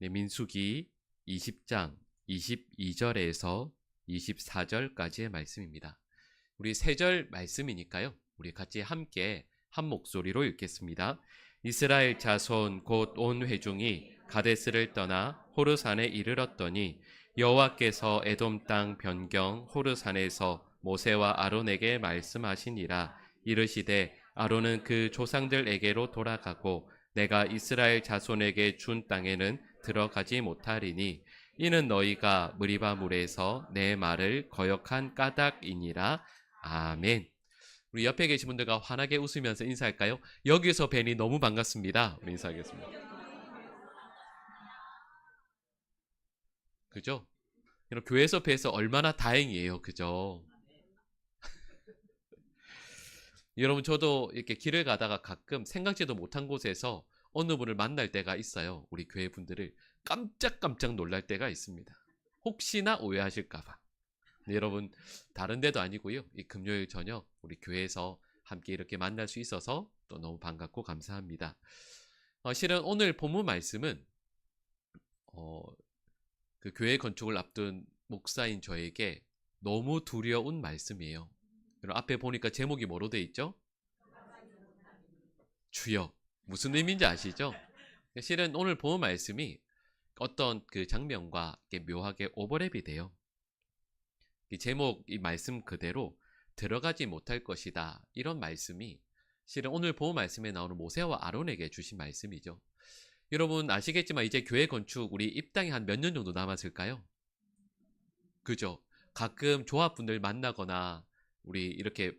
네, 민수기 20장 22절에서 24절까지의 말씀입니다. 우리 세절 말씀이니까요. 우리 같이 함께 한 목소리로 읽겠습니다. 이스라엘 자손 곧 온 회중이 가데스를 떠나 호르산에 이르렀더니 여호와께서 에돔 땅 변경 호르산에서 모세와 아론에게 말씀하시니라 이르시되 아론은 그 조상들에게로 돌아가고 내가 이스라엘 자손에게 준 땅에는 들어가지 못하리니 이는 너희가 무리바 물에서 내 말을 거역한 까닭이니라 아멘. 우리 옆에 계신 분들과 환하게 웃으면서 인사할까요? 여기서 뵈니 너무 반갑습니다. 우리 인사하겠습니다. 그죠? 이런 교회에서 뵈서 얼마나 다행이에요. 그죠? 여러분 저도 이렇게 길을 가다가 가끔 생각지도 못한 곳에서 어느 분을 만날 때가 있어요. 우리 교회 분들을 깜짝깜짝 놀랄 때가 있습니다. 혹시나 오해하실까봐. 네, 여러분 다른 데도 아니고요. 이 금요일 저녁 우리 교회에서 함께 이렇게 만날 수 있어서 또 너무 반갑고 감사합니다. 어, 실은 오늘 본문 말씀은 어, 그 교회 건축을 앞둔 목사인 저에게 너무 두려운 말씀이에요. 앞에 보니까 제목이 뭐로 돼 있죠? 주여 무슨 의미인지 아시죠? 실은 오늘 본 말씀이 어떤 그 장면과 묘하게 오버랩이 돼요. 이 제목 이 말씀 그대로 들어가지 못할 것이다 이런 말씀이 실은 오늘 본 말씀에 나오는 모세와 아론에게 주신 말씀이죠. 여러분 아시겠지만 이제 교회 건축 우리 입당이 한 몇 년 정도 남았을까요? 그죠? 가끔 조합분들 만나거나 우리 이렇게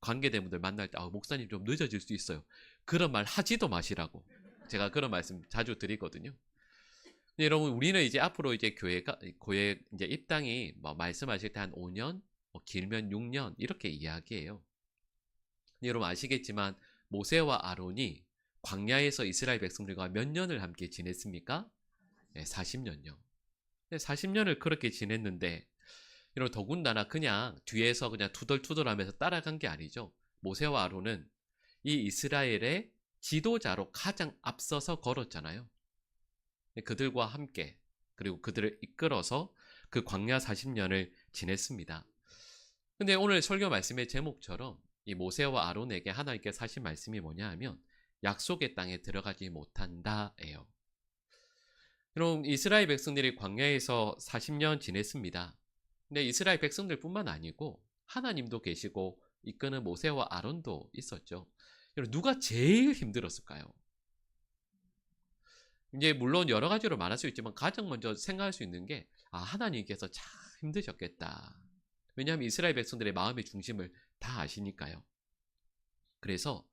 관계된 분들 만날 때 아, 목사님 좀 늦어질 수 있어요. 그런 말 하지도 마시라고 제가 그런 말씀 자주 드리거든요. 여러분 우리는 이제 앞으로 이제 교회가 교회 이제 입당이 뭐 말씀하실 때 한 5년, 뭐 길면 6년 이렇게 이야기해요. 여러분 아시겠지만 모세와 아론이 광야에서 이스라엘 백성들과 몇 년을 함께 지냈습니까? 네, 40년요. 40년을 그렇게 지냈는데 이런 더군다나 그냥 뒤에서 그냥 투덜투덜하면서 따라간 게 아니죠. 모세와 아론은 이 이스라엘의 지도자로 가장 앞서서 걸었잖아요. 그들과 함께 그리고 그들을 이끌어서 그 광야 40년을 지냈습니다. 근데 오늘 설교 말씀의 제목처럼 이 모세와 아론에게 하나님께서 하신 말씀이 뭐냐 하면 약속의 땅에 들어가지 못한다예요. 그럼 이스라엘 백성들이 광야에서 40년 지냈습니다. 근데 이스라엘 백성들뿐만 아니고 하나님도 계시고 이끄는 모세와 아론도 있었죠. 여러분 누가 제일 힘들었을까요? 이제 물론 여러 가지로 말할 수 있지만 가장 먼저 생각할 수 있는 게 아, 하나님께서 참 힘드셨겠다. 왜냐하면 이스라엘 백성들의 마음의 중심을 다 아시니까요. 그래서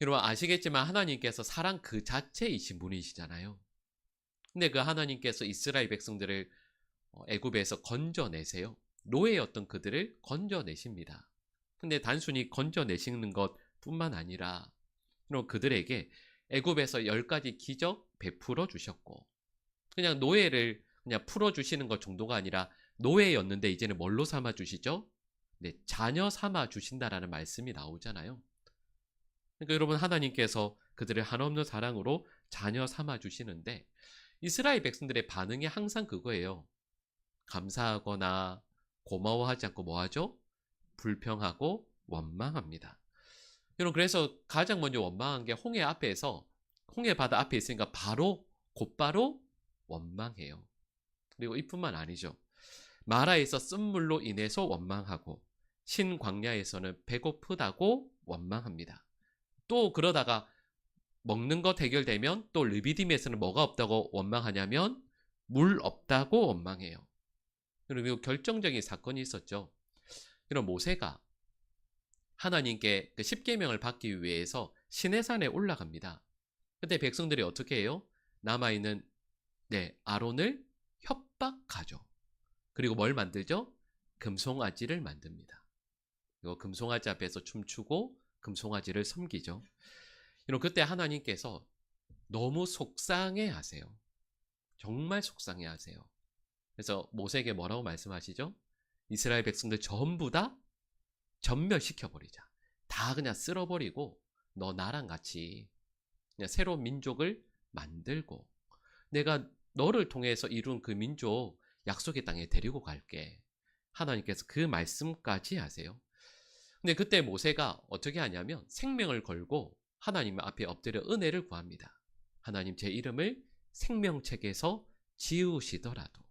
여러분 아시겠지만 하나님께서 사랑 그 자체이신 분이시잖아요. 근데 그 하나님께서 이스라엘 백성들을 애굽에서 건져내세요. 노예였던 그들을 건져내십니다. 근데 단순히 건져내시는 것 뿐만 아니라 그들에게 애굽에서 열 가지 기적 베풀어 주셨고 그냥 노예를 그냥 풀어 주시는 것 정도가 아니라 노예였는데 이제는 뭘로 삼아 주시죠? 네, 자녀 삼아 주신다라는 말씀이 나오잖아요. 그러니까 여러분 하나님께서 그들을 한없는 사랑으로 자녀 삼아 주시는데 이스라엘 백성들의 반응이 항상 그거예요. 감사하거나 고마워하지 않고 뭐하죠? 불평하고 원망합니다. 여러분 그래서 가장 먼저 원망한 게 홍해 앞에서 홍해 바다 앞에 있으니까 바로 곧바로 원망해요. 그리고 이뿐만 아니죠. 마라에서 쓴물로 인해서 원망하고 신광야에서는 배고프다고 원망합니다. 또 그러다가 먹는 것 해결되면 또 르비딤에서는 뭐가 없다고 원망하냐면 물 없다고 원망해요. 그리고 결정적인 사건이 있었죠. 그럼 모세가 하나님께 그 십계명을 받기 위해서 시내산에 올라갑니다. 그때 백성들이 어떻게 해요? 남아 있는 네 아론을 협박하죠. 그리고 뭘 만들죠? 금송아지를 만듭니다. 그리고 금송아지 앞에서 춤추고 금송아지를 섬기죠. 여러분 그때 하나님께서 너무 속상해 하세요. 정말 속상해 하세요. 그래서 모세에게 뭐라고 말씀하시죠? 이스라엘 백성들 전부 다 전멸시켜 버리자. 다 그냥 쓸어버리고 너 나랑 같이 그냥 새로운 민족을 만들고 내가 너를 통해서 이룬 그 민족 약속의 땅에 데리고 갈게. 하나님께서 그 말씀까지 하세요. 근데 그때 모세가 어떻게 하냐면 생명을 걸고 하나님 앞에 엎드려 은혜를 구합니다. 하나님 제 이름을 생명책에서 지우시더라도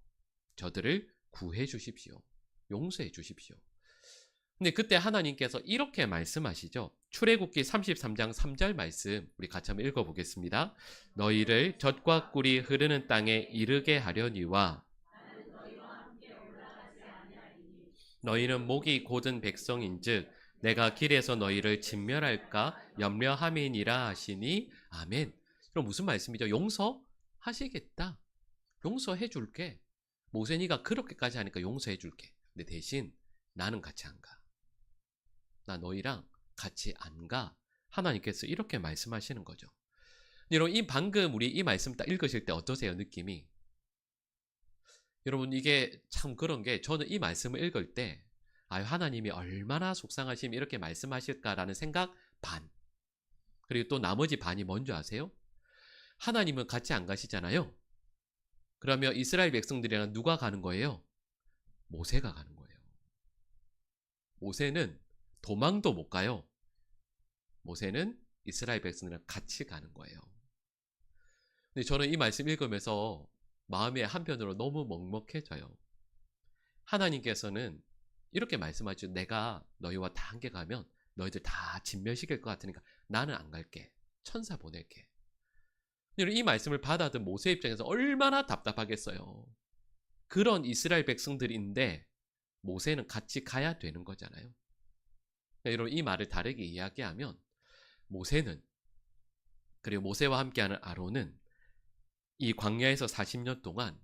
저들을 구해 주십시오. 용서해 주십시오. 근데 그때 하나님께서 이렇게 말씀하시죠. 출애굽기 33장 3절 말씀 우리 같이 한번 읽어 보겠습니다. 너희를 젖과 꿀이 흐르는 땅에 이르게 하려니와 너희는 목이 곧은 백성인즉 내가 길에서 너희를 진멸할까 염려함이니라 하시니 아멘. 그럼 무슨 말씀이죠? 용서하시겠다. 용서해 줄게. 모세 니가 그렇게까지 하니까 용서해 줄게. 근데 대신 나는 같이 안 가. 나 너희랑 같이 안 가. 하나님께서 이렇게 말씀하시는 거죠. 여러분, 이 방금 우리 이 말씀 딱 읽으실 때 어떠세요? 느낌이? 여러분, 이게 참 그런 게 저는 이 말씀을 읽을 때, 아유, 하나님이 얼마나 속상하시면 이렇게 말씀하실까라는 생각 반. 그리고 또 나머지 반이 뭔지 아세요? 하나님은 같이 안 가시잖아요. 그러면 이스라엘 백성들이랑 누가 가는 거예요? 모세가 가는 거예요. 모세는 도망도 못 가요. 모세는 이스라엘 백성들이랑 같이 가는 거예요. 근데 저는 이 말씀 읽으면서 마음에 한편으로 너무 먹먹해져요. 하나님께서는 이렇게 말씀하죠. 내가 너희와 다 함께 가면 너희들 다 진멸시킬 것 같으니까 나는 안 갈게. 천사 보낼게. 이 말씀을 받아든 모세 입장에서 얼마나 답답하겠어요. 그런 이스라엘 백성들인데 모세는 같이 가야 되는 거잖아요. 여러분 이 말을 다르게 이야기하면 모세는 그리고 모세와 함께하는 아론은 이 광야에서 40년 동안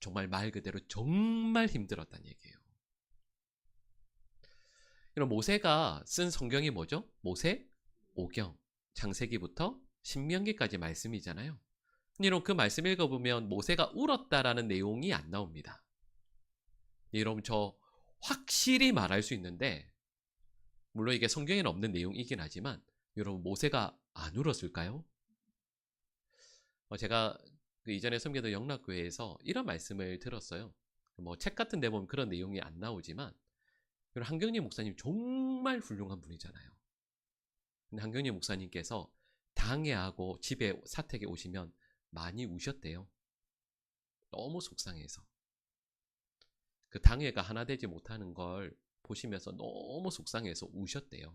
정말 말 그대로 정말 힘들었다는 얘기예요. 이런 모세가 쓴 성경이 뭐죠? 모세 오경 창세기부터 신명기까지 말씀이잖아요. 여러분 그 말씀 읽어보면 모세가 울었다라는 내용이 안 나옵니다. 여러분 저 확실히 말할 수 있는데 물론 이게 성경에는 없는 내용이긴 하지만 여러분 모세가 안 울었을까요? 어, 제가 그 이전에 섬기던 영락교회에서 이런 말씀을 들었어요. 뭐 책 같은 데 보면 그런 내용이 안 나오지만 한경림 목사님 정말 훌륭한 분이잖아요. 근데 한경림 목사님께서 당회하고 집에 사택에 오시면 많이 우셨대요. 너무 속상해서. 그 당회가 하나 되지 못하는 걸 보시면서 너무 속상해서 우셨대요.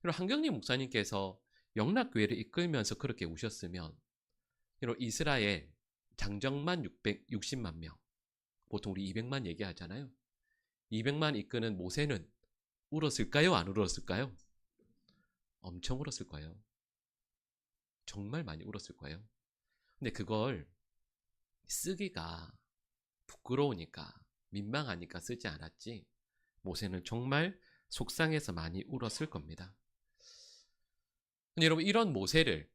그리고 한경림 목사님께서 영락교회를 이끌면서 그렇게 우셨으면 그리고 이스라엘 장정만 660만 명 보통 우리 200만 얘기하잖아요. 200만 이끄는 모세는 울었을까요? 안 울었을까요? 엄청 울었을 거예요. 정말 많이 울었을 거예요. 근데 그걸 쓰기가 부끄러우니까 민망하니까 쓰지 않았지. 모세는 정말 속상해서 많이 울었을 겁니다. 근데 여러분 이런 모세를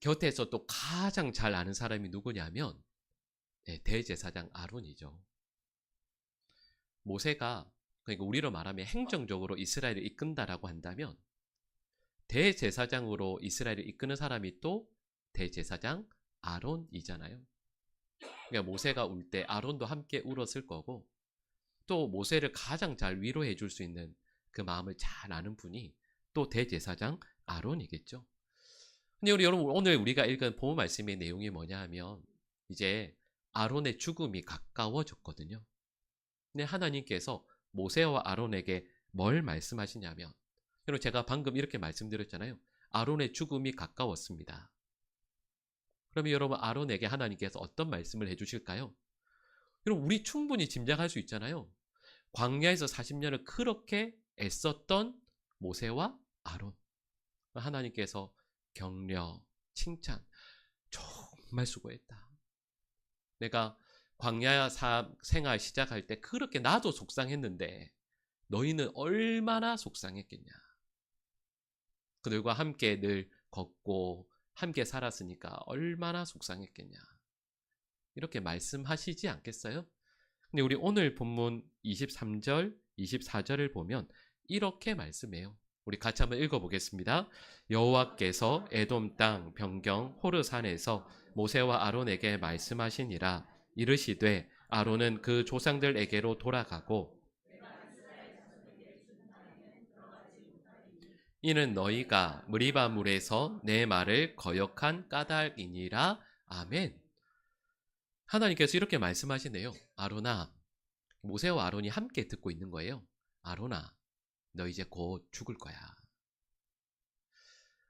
곁에서 또 가장 잘 아는 사람이 누구냐면 네, 대제사장 아론이죠. 모세가 그러니까 우리로 말하면 행정적으로 이스라엘을 이끈다라고 한다면 대제사장으로 이스라엘을 이끄는 사람이 또 대제사장 아론이잖아요. 그러니까 모세가 울 때 아론도 함께 울었을 거고 또 모세를 가장 잘 위로해 줄 수 있는 그 마음을 잘 아는 분이 또 대제사장 아론이겠죠. 근데 우리 여러분 오늘 우리가 읽은 보호 말씀의 내용이 뭐냐 하면 이제 아론의 죽음이 가까워졌거든요. 근데 하나님께서 모세와 아론에게 뭘 말씀하시냐면 여러분 제가 방금 이렇게 말씀드렸잖아요. 아론의 죽음이 가까웠습니다. 그러면 여러분 아론에게 하나님께서 어떤 말씀을 해주실까요? 여러분 우리 충분히 짐작할 수 있잖아요. 광야에서 40년을 그렇게 애썼던 모세와 아론 하나님께서 격려, 칭찬 정말 수고했다. 내가 광야 생활 시작할 때 그렇게 나도 속상했는데 너희는 얼마나 속상했겠냐. 그들과 함께 늘 걷고 함께 살았으니까 얼마나 속상했겠냐. 이렇게 말씀하시지 않겠어요? 근데 우리 오늘 본문 23절, 24절을 보면 이렇게 말씀해요. 우리 같이 한번 읽어보겠습니다. 여호와께서 에돔 땅 변경 호르산에서 모세와 아론에게 말씀하시니라 이르시되 아론은 그 조상들에게로 돌아가고 이는 너희가 무리바 물에서 내 말을 거역한 까닭이니라 아멘. 하나님께서 이렇게 말씀하시네요. 아론아, 모세와 아론이 함께 듣고 있는 거예요. 아론아, 너 이제 곧 죽을 거야.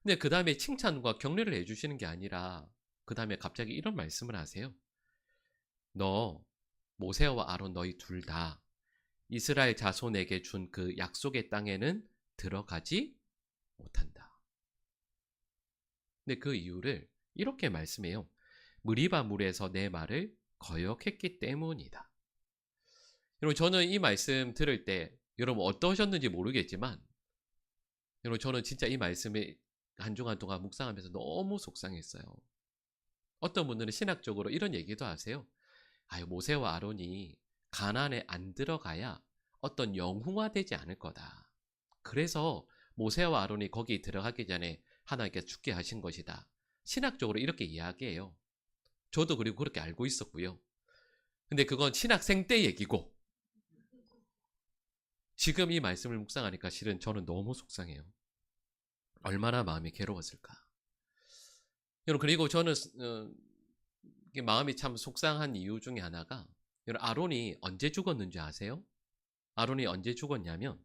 근데 그 다음에 칭찬과 격려를 해주시는 게 아니라 그 다음에 갑자기 이런 말씀을 하세요. 너 모세와 아론 너희 둘 다 이스라엘 자손에게 준 그 약속의 땅에는 들어가지 못한다. 근데 그 이유를 이렇게 말씀해요. 무리바 물에서 내 말을 거역했기 때문이다. 여러분 저는 이 말씀 들을 때 여러분 어떠셨는지 모르겠지만 여러분 저는 진짜 이 말씀에 한 주간 동안 묵상하면서 너무 속상했어요. 어떤 분들은 신학적으로 이런 얘기도 하세요. 아유 모세와 아론이 가나안에 안 들어가야 어떤 영웅화되지 않을 거다. 그래서 모세와 아론이 거기 들어가기 전에 하나님께서 죽게 하신 것이다. 신학적으로 이렇게 이야기해요. 저도 그리고 그렇게 알고 있었고요. 근데 그건 신학생 때 얘기고 지금 이 말씀을 묵상하니까 실은 저는 너무 속상해요. 얼마나 마음이 괴로웠을까. 여러분 그리고 저는 어, 마음이 참 속상한 이유 중에 하나가 여러분 아론이 언제 죽었는지 아세요? 아론이 언제 죽었냐면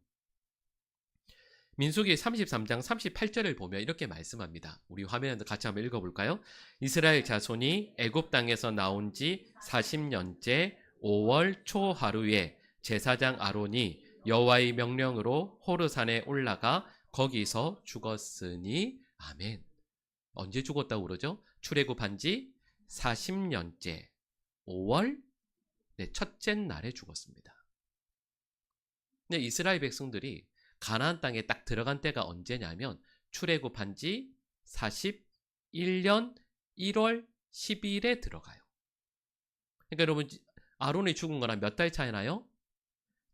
민수기 33장 38절을 보면 이렇게 말씀합니다. 우리 화면에 같이 한번 읽어볼까요? 이스라엘 자손이 애굽 땅에서 나온 지 40년째 5월 초 하루에 제사장 아론이 여호와의 명령으로 호르산에 올라가 거기서 죽었으니 아멘. 언제 죽었다고 그러죠? 출애굽한 지 40년째 5월 네, 첫째 날에 죽었습니다. 네, 이스라엘 백성들이 가나안 땅에 딱 들어간 때가 언제냐면 출애굽한 지 41년 1월 10일에 들어가요. 그러니까 여러분 아론이 죽은 거랑 몇 달 차이 나요?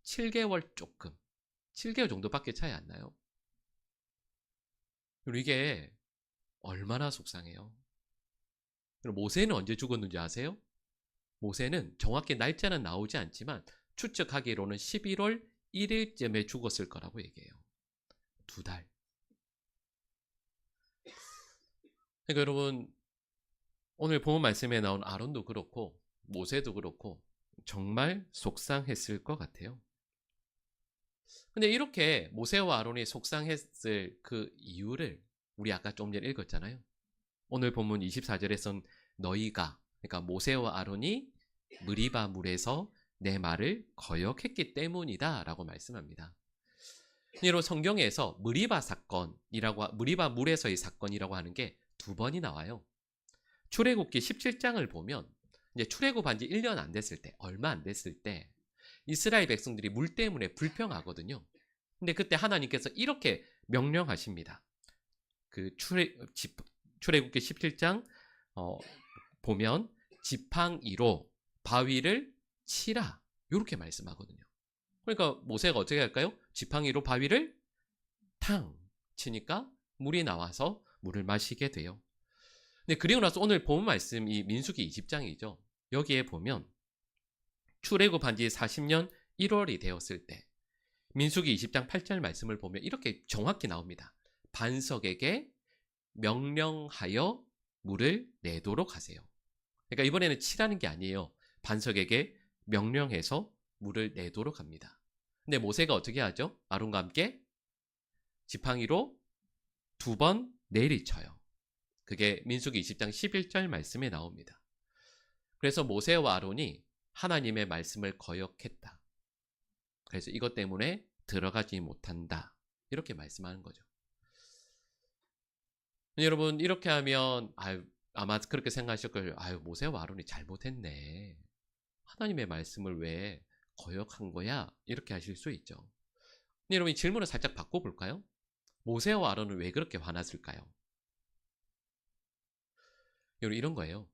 7개월 조금. 7개월 정도밖에 차이 안 나요. 그리고 이게 얼마나 속상해요. 모세는 언제 죽었는지 아세요? 모세는 정확히 날짜는 나오지 않지만 추측하기로는 11월 1일쯤에 죽었을 거라고 얘기해요. 두 달. 그러니까 여러분 오늘 본 말씀에 나온 아론도 그렇고 모세도 그렇고 정말 속상했을 것 같아요. 근데 이렇게 모세와 아론이 속상했을 그 이유를 우리 아까 좀 전에 읽었잖아요. 오늘 본문 24절에선 너희가 그러니까 모세와 아론이 무리바 물에서 내 말을 거역했기 때문이다 라고 말씀합니다. 이로 성경에서 무리바 사건이라고 무리바 물에서의 사건이라고 하는 게 두 번이 나와요. 출애굽기 17장을 보면 이제 출애굽한 지 1년 안 됐을 때, 얼마 안 됐을 때 이스라엘 백성들이 물 때문에 불평하거든요. 근데 그때 하나님께서 이렇게 명령하십니다. 그 출애 출애굽기 17장 어, 보면 지팡이로 바위를 치라 이렇게 말씀하거든요. 그러니까 모세가 어떻게 할까요? 지팡이로 바위를 탕 치니까 물이 나와서 물을 마시게 돼요. 근데 그리고 나서 오늘 본 말씀 이 민수기 20장이죠. 여기에 보면 출애굽한 지 40년 1월이 되었을 때 민수기 20장 8절 말씀을 보면 이렇게 정확히 나옵니다. 반석에게 명령하여 물을 내도록 하세요. 그러니까 이번에는 치라는 게 아니에요. 반석에게 명령해서 물을 내도록 합니다. 근데 모세가 어떻게 하죠? 아론과 함께 지팡이로 두 번 내리쳐요. 그게 민수기 20장 11절 말씀에 나옵니다. 그래서 모세와 아론이 하나님의 말씀을 거역했다. 그래서 이것 때문에 들어가지 못한다. 이렇게 말씀하는 거죠. 여러분 이렇게 하면 아유, 아마 그렇게 생각하실 거예요. 아유 모세와 아론이 잘못했네. 하나님의 말씀을 왜 거역한 거야? 이렇게 하실 수 있죠. 여러분 이 질문을 살짝 바꿔볼까요? 모세와 아론은 왜 그렇게 화났을까요? 여러분 이런 거예요.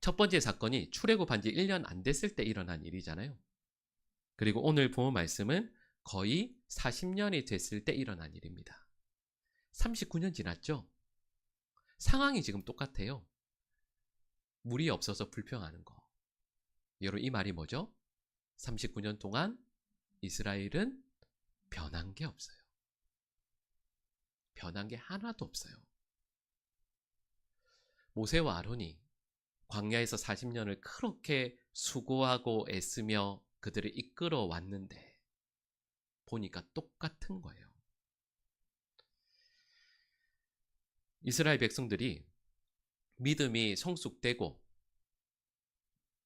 첫 번째 사건이 출애굽한 지 1년 안 됐을 때 일어난 일이잖아요. 그리고 오늘 본 말씀은 거의 40년이 됐을 때 일어난 일입니다. 39년 지났죠? 상황이 지금 똑같아요. 물이 없어서 불평하는 거. 여러분, 이 말이 뭐죠? 39년 동안 이스라엘은 변한 게 없어요. 변한 게 하나도 없어요. 모세와 아론이 광야에서 40년을 그렇게 수고하고 애쓰며 그들을 이끌어 왔는데 보니까 똑같은 거예요. 이스라엘 백성들이 믿음이 성숙되고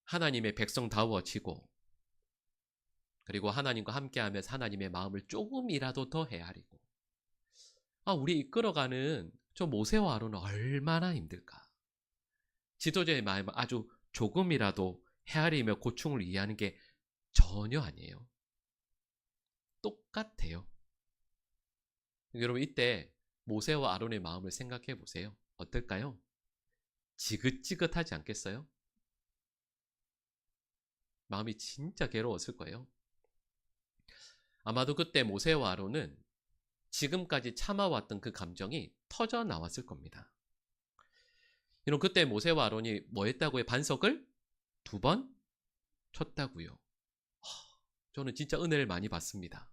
하나님의 백성다워지고 그리고 하나님과 함께하면서 하나님의 마음을 조금이라도 더 헤아리고. 아 우리 이끌어가는 저 모세와 아론은 얼마나 힘들까? 지도자의 마음을 아주 조금이라도 헤아리며 고충을 이해하는 게 전혀 아니에요. 똑같아요. 여러분 이때 모세와 아론의 마음을 생각해 보세요. 어떨까요? 지긋지긋하지 않겠어요? 마음이 진짜 괴로웠을 거예요. 아마도 그때 모세와 아론은 지금까지 참아왔던 그 감정이 터져 나왔을 겁니다. 이런 그때 모세와 아론이 뭐 했다고요? 반석을 두 번 쳤다고요. 저는 진짜 은혜를 많이 받습니다.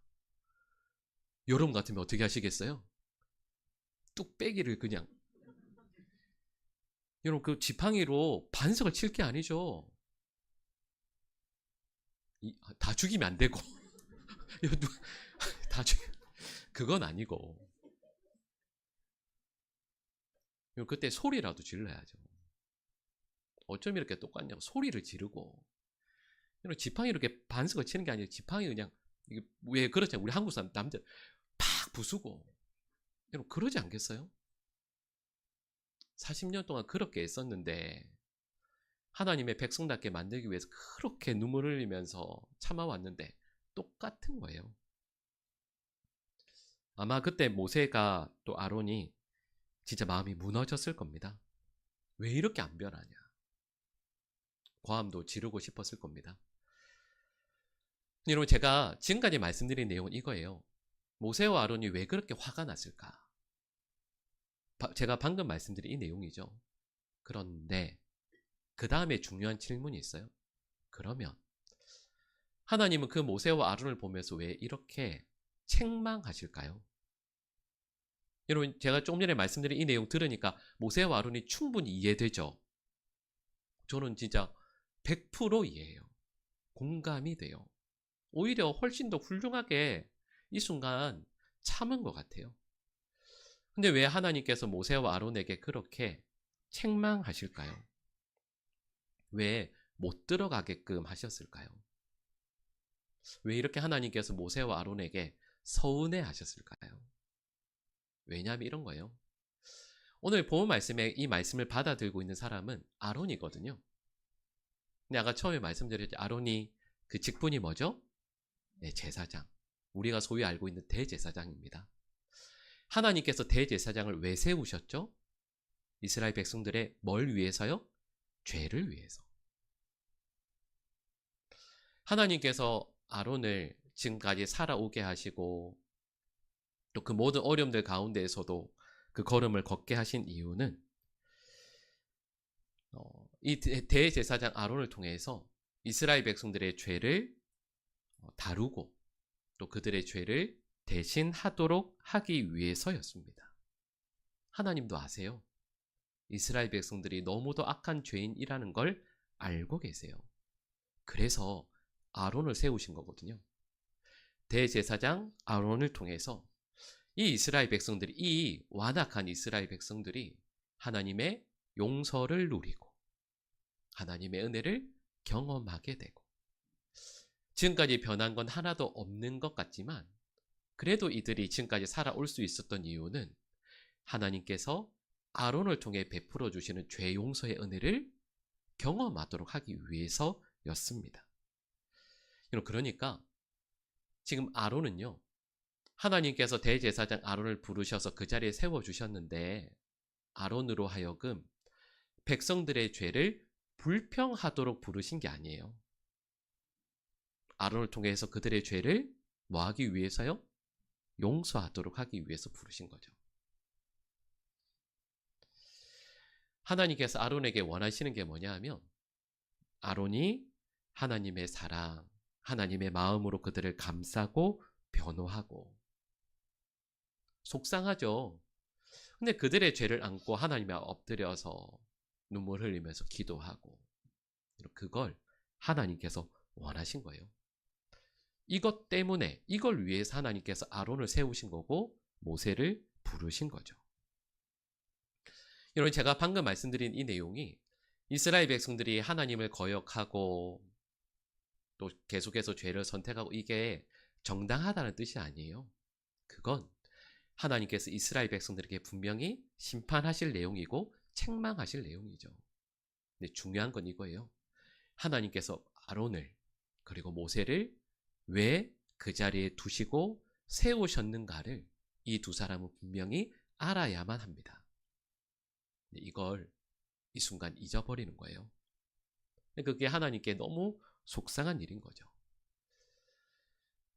여러분 같으면 어떻게 하시겠어요? 뚝배기를 그냥 여러분 그 지팡이로 반석을 칠 게 아니죠. 다 죽이면 안 되고 다 죽. 그건 아니고. 그때 소리라도 질러야죠. 어쩜 이렇게 똑같냐고 소리를 지르고. 지팡이 이렇게 반석을 치는 게 아니라 지팡이 그냥 이게 왜 그렇잖아요. 우리 한국 사람 남자 팍 부수고. 여러분 그러지 않겠어요? 40년 동안 그렇게 애썼는데 하나님의 백성답게 만들기 위해서 그렇게 눈물을 흘리면서 참아왔는데 똑같은 거예요. 아마 그때 모세가 또 아론이 진짜 마음이 무너졌을 겁니다. 왜 이렇게 안 변하냐? 고함도 지르고 싶었을 겁니다. 여러분 제가 지금까지 말씀드린 내용은 이거예요. 모세와 아론이 왜 그렇게 화가 났을까? 제가 방금 말씀드린 이 내용이죠. 그런데 그 다음에 중요한 질문이 있어요. 그러면 하나님은 그 모세와 아론을 보면서 왜 이렇게 책망하실까요? 여러분 제가 조금 전에 말씀드린 이 내용 들으니까 모세와 아론이 충분히 이해되죠. 저는 진짜 100% 이해해요. 공감이 돼요. 오히려 훨씬 더 훌륭하게 이 순간 참은 것 같아요. 근데 왜 하나님께서 모세와 아론에게 그렇게 책망하실까요? 왜 못 들어가게끔 하셨을까요? 왜 이렇게 하나님께서 모세와 아론에게 서운해 하셨을까요? 왜냐하면 이런 거예요. 오늘 본 말씀에 이 말씀을 받아들고 있는 사람은 아론이거든요. 근데 아까 처음에 말씀드렸죠. 아론이 그 직분이 뭐죠? 네, 제사장. 우리가 소위 알고 있는 대제사장입니다. 하나님께서 대제사장을 왜 세우셨죠? 이스라엘 백성들의 뭘 위해서요? 죄를 위해서. 하나님께서 아론을 지금까지 살아오게 하시고 또 그 모든 어려움들 가운데에서도 그 걸음을 걷게 하신 이유는 어, 이 대제사장 아론을 통해서 이스라엘 백성들의 죄를 어, 다루고 또 그들의 죄를 대신하도록 하기 위해서였습니다. 하나님도 아세요. 이스라엘 백성들이 너무도 악한 죄인이라는 걸 알고 계세요. 그래서 아론을 세우신 거거든요. 대제사장 아론을 통해서 이 이스라엘 백성들이 이 완악한 이스라엘 백성들이 하나님의 용서를 누리고 하나님의 은혜를 경험하게 되고 지금까지 변한 건 하나도 없는 것 같지만 그래도 이들이 지금까지 살아올 수 있었던 이유는 하나님께서 아론을 통해 베풀어 주시는 죄 용서의 은혜를 경험하도록 하기 위해서였습니다. 그러니까 지금 아론은요. 하나님께서 대제사장 아론을 부르셔서 그 자리에 세워 주셨는데 아론으로 하여금 백성들의 죄를 불평하도록 부르신 게 아니에요. 아론을 통해서 그들의 죄를 뭐 하기 위해서요? 용서하도록 하기 위해서 부르신 거죠. 하나님께서 아론에게 원하시는 게 뭐냐 하면 아론이 하나님의 사랑, 하나님의 마음으로 그들을 감싸고 변호하고 속상하죠. 근데 그들의 죄를 안고 하나님에 엎드려서 눈물 흘리면서 기도하고 그걸 하나님께서 원하신 거예요. 이것 때문에 이걸 위해서 하나님께서 아론을 세우신 거고 모세를 부르신 거죠. 여러분 제가 방금 말씀드린 이 내용이 이스라엘 백성들이 하나님을 거역하고 또 계속해서 죄를 선택하고 이게 정당하다는 뜻이 아니에요. 그건 하나님께서 이스라엘 백성들에게 분명히 심판하실 내용이고 책망하실 내용이죠. 근데 중요한 건 이거예요. 하나님께서 아론을 그리고 모세를 왜 그 자리에 두시고 세우셨는가를 이 두 사람은 분명히 알아야만 합니다. 이걸 이 순간 잊어버리는 거예요. 그게 하나님께 너무 속상한 일인 거죠.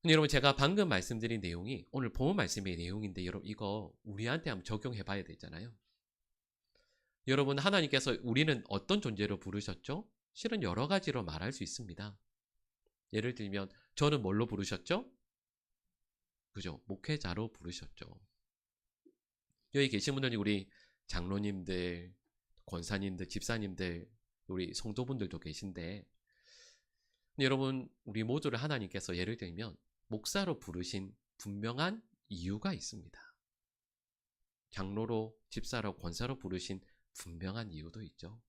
여러분 제가 방금 말씀드린 내용이 오늘 본문 말씀의 내용인데 여러분 이거 우리한테 한번 적용해 봐야 되잖아요. 여러분 하나님께서 우리는 어떤 존재로 부르셨죠? 실은 여러 가지로 말할 수 있습니다. 예를 들면 저는 뭘로 부르셨죠? 그죠? 목회자로 부르셨죠. 여기 계신 분들이 우리 장로님들, 권사님들, 집사님들, 우리 성도분들도 계신데 여러분 우리 모두를 하나님께서 예를 들면 목사로 부르신 분명한 이유가 있습니다. 장로로, 집사로, 권사로 부르신 분명한 이유도 있죠.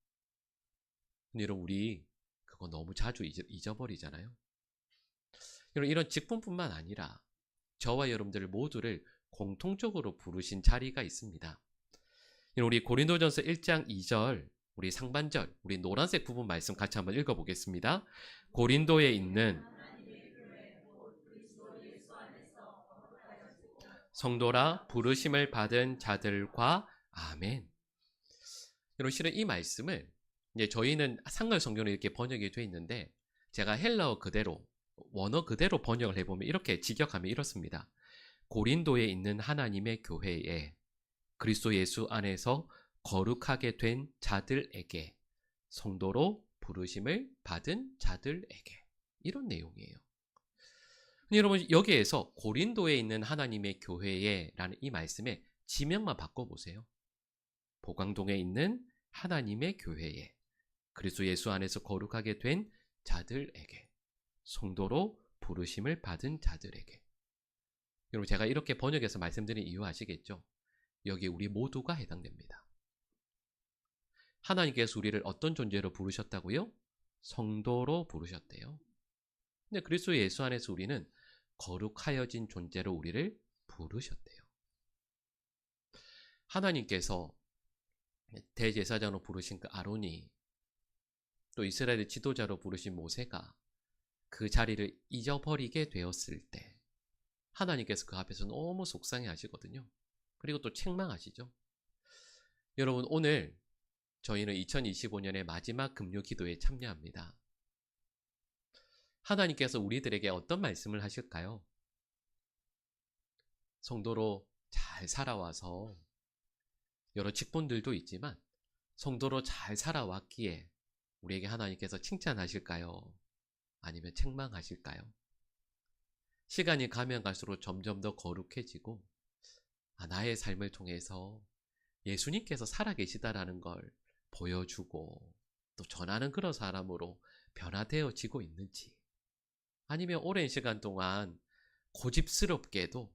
근데 여러분 우리 그거 너무 자주 잊어버리잖아요. 여러분 이런 직분뿐만 아니라 저와 여러분들 모두를 공통적으로 부르신 자리가 있습니다. 우리 고린도전서 1장 2절 우리 상반절 우리 노란색 부분 말씀 같이 한번 읽어보겠습니다. 고린도에 있는 성도라 부르심을 받은 자들과 아멘. 여러분 실은 이 말씀을 이제 저희는 상글 성경으로 이렇게 번역이 되어 있는데 제가 헬라어 그대로 원어 그대로 번역을 해보면 이렇게 직역하면 이렇습니다. 고린도에 있는 하나님의 교회에 그리스도 예수 안에서 거룩하게 된 자들에게 성도로 부르심을 받은 자들에게 이런 내용이에요. 여러분 여기에서 고린도에 있는 하나님의 교회에라는 이 말씀의 지명만 바꿔보세요. 보광동에 있는 하나님의 교회에 그리스도 예수 안에서 거룩하게 된 자들에게 성도로 부르심을 받은 자들에게 여러분 제가 이렇게 번역해서 말씀드린 이유 아시겠죠? 여기 우리 모두가 해당됩니다. 하나님께서 우리를 어떤 존재로 부르셨다고요? 성도로 부르셨대요. 근데 그리스도 예수 안에서 우리는 거룩하여진 존재로 우리를 부르셨대요. 하나님께서 대제사장으로 부르신 그 아론이 또 이스라엘의 지도자로 부르신 모세가 그 자리를 잊어버리게 되었을 때 하나님께서 그 앞에서 너무 속상해 하시거든요. 그리고 또 책망하시죠. 여러분 오늘 저희는 2025년의 마지막 금요 기도에 참여합니다. 하나님께서 우리들에게 어떤 말씀을 하실까요? 성도로 잘 살아와서 여러 직분들도 있지만 성도로 잘 살아왔기에 우리에게 하나님께서 칭찬하실까요? 아니면 책망하실까요? 시간이 가면 갈수록 점점 더 거룩해지고 아, 나의 삶을 통해서 예수님께서 살아계시다라는 걸 보여주고 또 전하는 그런 사람으로 변화되어지고 있는지 아니면 오랜 시간 동안 고집스럽게도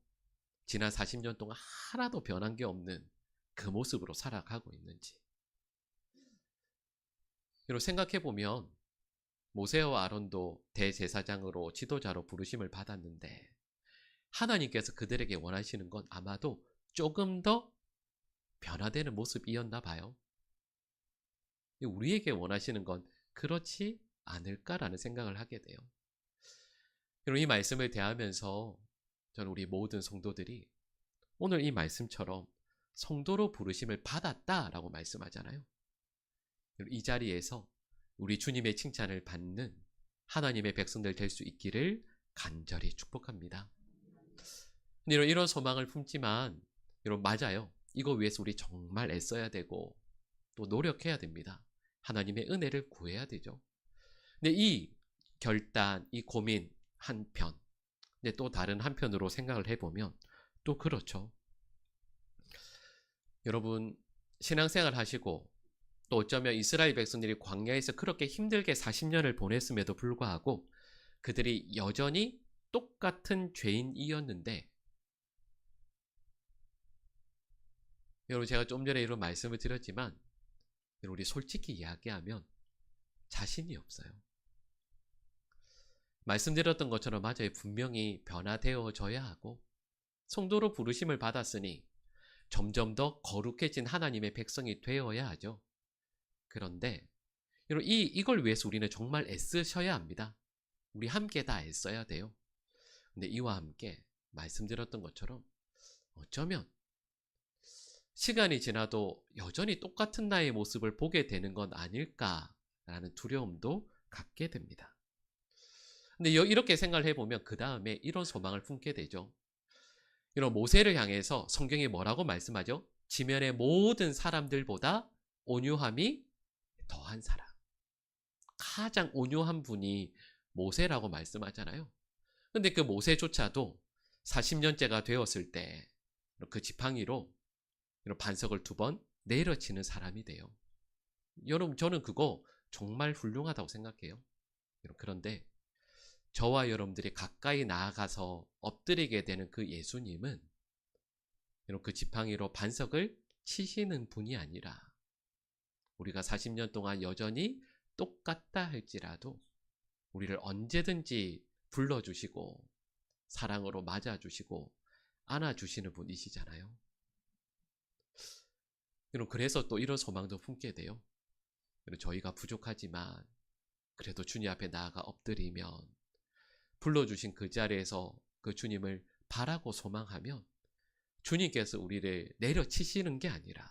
지난 40년 동안 하나도 변한 게 없는 그 모습으로 살아가고 있는지. 여러분 생각해 보면 모세와 아론도 대제사장으로 지도자로 부르심을 받았는데 하나님께서 그들에게 원하시는 건 아마도 조금 더 변화되는 모습이었나 봐요. 우리에게 원하시는 건 그렇지 않을까라는 생각을 하게 돼요. 여러분 이 말씀을 대하면서 저는 우리 모든 성도들이 오늘 이 말씀처럼 성도로 부르심을 받았다라고 말씀하잖아요. 이 자리에서 우리 주님의 칭찬을 받는 하나님의 백성들 될 수 있기를 간절히 축복합니다. 이런, 이런 소망을 품지만, 여러분, 맞아요. 이거 위해서 우리 정말 애써야 되고, 또 노력해야 됩니다. 하나님의 은혜를 구해야 되죠. 근데 이 결단, 이 고민 한편, 근데 또 다른 한편으로 생각을 해보면, 또 그렇죠. 여러분, 신앙생활 하시고, 또 어쩌면 이스라엘 백성들이 광야에서 그렇게 힘들게 40년을 보냈음에도 불구하고 그들이 여전히 똑같은 죄인이었는데 여러분 제가 좀 전에 이런 말씀을 드렸지만 우리 솔직히 이야기하면 자신이 없어요. 말씀드렸던 것처럼 맞아요. 분명히 변화되어져야 하고 성도로 부르심을 받았으니 점점 더 거룩해진 하나님의 백성이 되어야 하죠. 그런데 이 이걸 위해서 우리는 정말 애쓰셔야 합니다. 우리 함께 다 애써야 돼요. 근데 이와 함께 말씀드렸던 것처럼 어쩌면 시간이 지나도 여전히 똑같은 나의 모습을 보게 되는 건 아닐까라는 두려움도 갖게 됩니다. 근데 이렇게 생각을 해보면 그 다음에 이런 소망을 품게 되죠. 이런 모세를 향해서 성경이 뭐라고 말씀하죠? 지면의 모든 사람들보다 온유함이 더한 사람. 가장 온유한 분이 모세라고 말씀하잖아요. 근데 그 모세조차도 40년째가 되었을 때 그 지팡이로 반석을 두 번 내려치는 사람이 돼요. 여러분, 저는 그거 정말 훌륭하다고 생각해요. 그런데 저와 여러분들이 가까이 나아가서 엎드리게 되는 그 예수님은 그 지팡이로 반석을 치시는 분이 아니라 우리가 40년 동안 여전히 똑같다 할지라도 우리를 언제든지 불러주시고 사랑으로 맞아주시고 안아주시는 분이시잖아요. 여러분, 그래서 또 이런 소망도 품게 돼요. 저희가 부족하지만 그래도 주님 앞에 나아가 엎드리면 불러주신 그 자리에서 그 주님을 바라고 소망하면 주님께서 우리를 내려치시는 게 아니라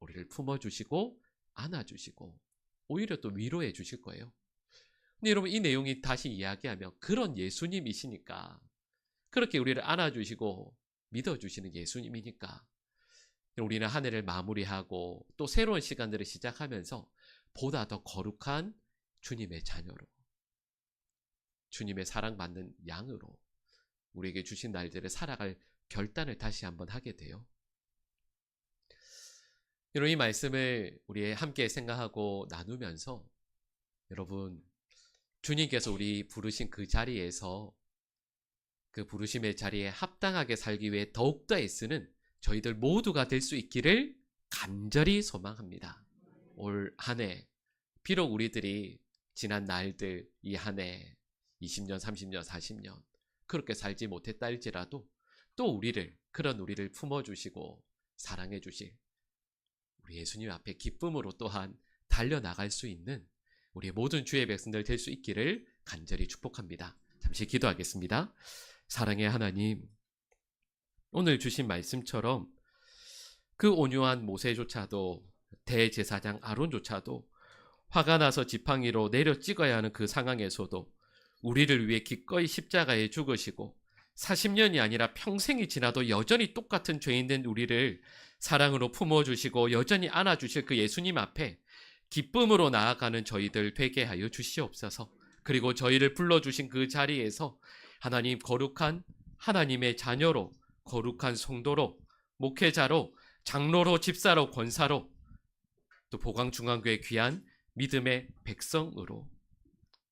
우리를 품어주시고 안아주시고 오히려 또 위로해 주실 거예요. 근데 여러분 이 내용이 다시 이야기하면 그런 예수님이시니까 그렇게 우리를 안아주시고 믿어주시는 예수님이니까 우리는 한 해를 마무리하고 또 새로운 시간들을 시작하면서 보다 더 거룩한 주님의 자녀로 주님의 사랑받는 양으로 우리에게 주신 날들을 살아갈 결단을 다시 한번 하게 돼요. 여러분 이 말씀을 우리 함께 생각하고 나누면서 여러분 주님께서 우리 부르신 그 자리에서 그 부르심의 자리에 합당하게 살기 위해 더욱더 애쓰는 저희들 모두가 될 수 있기를 간절히 소망합니다. 올 한 해 비록 우리들이 지난 날들 이 한 해 20년, 30년, 40년 그렇게 살지 못했다 할지라도 또 우리를 그런 우리를 품어 주시고 사랑해 주실 우리 예수님 앞에 기쁨으로 또한 달려나갈 수 있는 우리 모든 주의 백성들 될 수 있기를 간절히 축복합니다. 잠시 기도하겠습니다. 사랑의 하나님, 오늘 주신 말씀처럼 그 온유한 모세조차도 대제사장 아론조차도 화가 나서 지팡이로 내려 찍어야 하는 그 상황에서도 우리를 위해 기꺼이 십자가에 죽으시고 40년이 아니라 평생이 지나도 여전히 똑같은 죄인된 우리를 사랑으로 품어주시고 여전히 안아주실 그 예수님 앞에 기쁨으로 나아가는 저희들 되게 하여 주시옵소서. 그리고 저희를 불러주신 그 자리에서 하나님 거룩한 하나님의 자녀로 거룩한 성도로 목회자로 장로로 집사로 권사로 또 보광중앙교회 귀한 믿음의 백성으로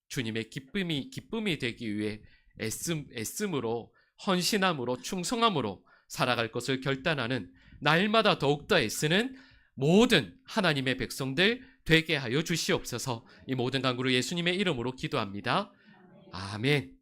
주님의 기쁨이 기쁨이 되기 위해 애씀 애씀으로 헌신함으로 충성함으로 살아갈 것을 결단하는 날마다 더욱더 애쓰는 모든 하나님의 백성들 되게 하여 주시옵소서 이 모든 간구를 예수님의 이름으로 기도합니다. 아멘.